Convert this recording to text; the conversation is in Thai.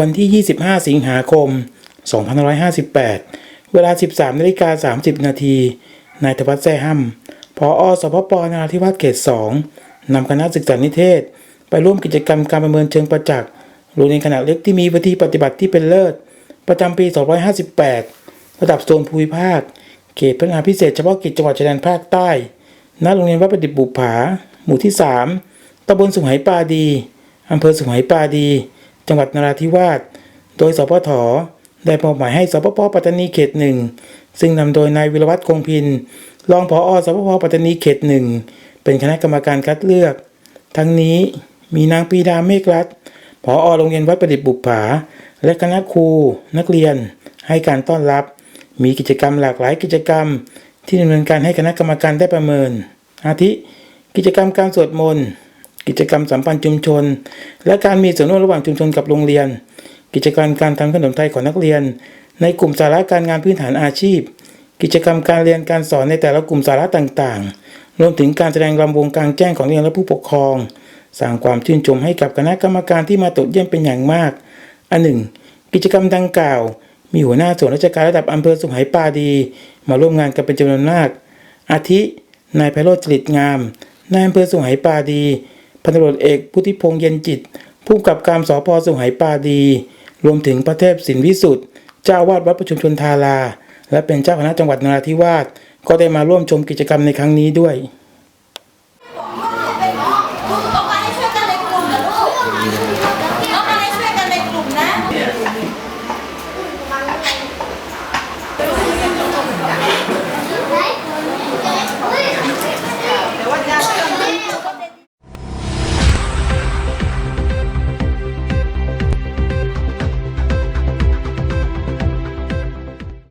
วันที่ 25 สิงหาคม 2558 เวลา 13นาฬิกา30 นาที นายธวัฒน์แซ่ห้ำพออสพปนราธิวาสเขต 2 นำคณะศึกษานิเทศ ไปร่วมกิจกรรมการประเมินเชิงประจักษ์โรงเรียนขนาดเล็กที่มีวิธีปฏิบัติที่เป็นเลิศ ประจำปี 258ระดับโซนภูมิภาค เขตพัฒนาพิเศษเฉพาะกิจจังหวัดชายแดนภาคใต้ณโรงเรียนวัดประดิษฐ์บุผา หมู่ที่ 3ตำบลสุไหปาดีอำเภอสุไหปาดี จังหวัดนราธิวาส โดยสพทได้มอบหมายให้สปปปัตตานีเขตหนึ่งซึ่งนำโดยนายวิรวัตรคงพินรองผอสปปปัตตานีเขตหนึ่งเป็นคณะกรรมการคัดเลือก ทั้งนี้มีนางปีดาเมฆรัตผอโรงเรียนวัดประดิษฐ์บุปผา และคณะครูนักเรียนให้การต้อนรับ มีกิจกรรมหลากหลายกิจกรรม ที่ดำเนินการให้คณะกรรมการได้ประเมิน อาทิ กิจกรรมการสวดมนต์ กิจกรรมสัมพันธ์ชุมชน และการมีส่วนร่วมระหว่างชุมชนกับโรงเรียน กิจกรรมการทำขนมไทยของนักเรียน ในกลุ่มสาระการงานพื้นฐานอาชีพ กิจกรรมการเรียนการสอนในแต่ละกลุ่มสาระต่างๆ รวมถึงการแสดงรำวงกลางแจ้งของเรียนและผู้ปกครอง สร้างความชื่นชมให้กับคณะกรรมการที่มาตรวจเยี่ยมเป็นอย่างมาก อันหนึ่ง กิจกรรมดังกล่าว มีหัวหน้าส่วนราชการระดับอำเภอสุไหงปาดี มาร่วมงานกันเป็นจำนวนมาก อาทิ นายไพโรจน์จริตงาม นายอำเภอสุไหงปาดี พันตำรวจเอกพุทธิพงษ์เย็นจิต ผู้กับการสพสุไหปาดี รวมถึงพระเทพสินวิสุทธ์เจ้าวาดวัดประชุมชนทารา และเป็นเจ้าคณะจังหวัดนราธิวาสก็ได้มาร่วมชมกิจกรรมในครั้งนี้ด้วย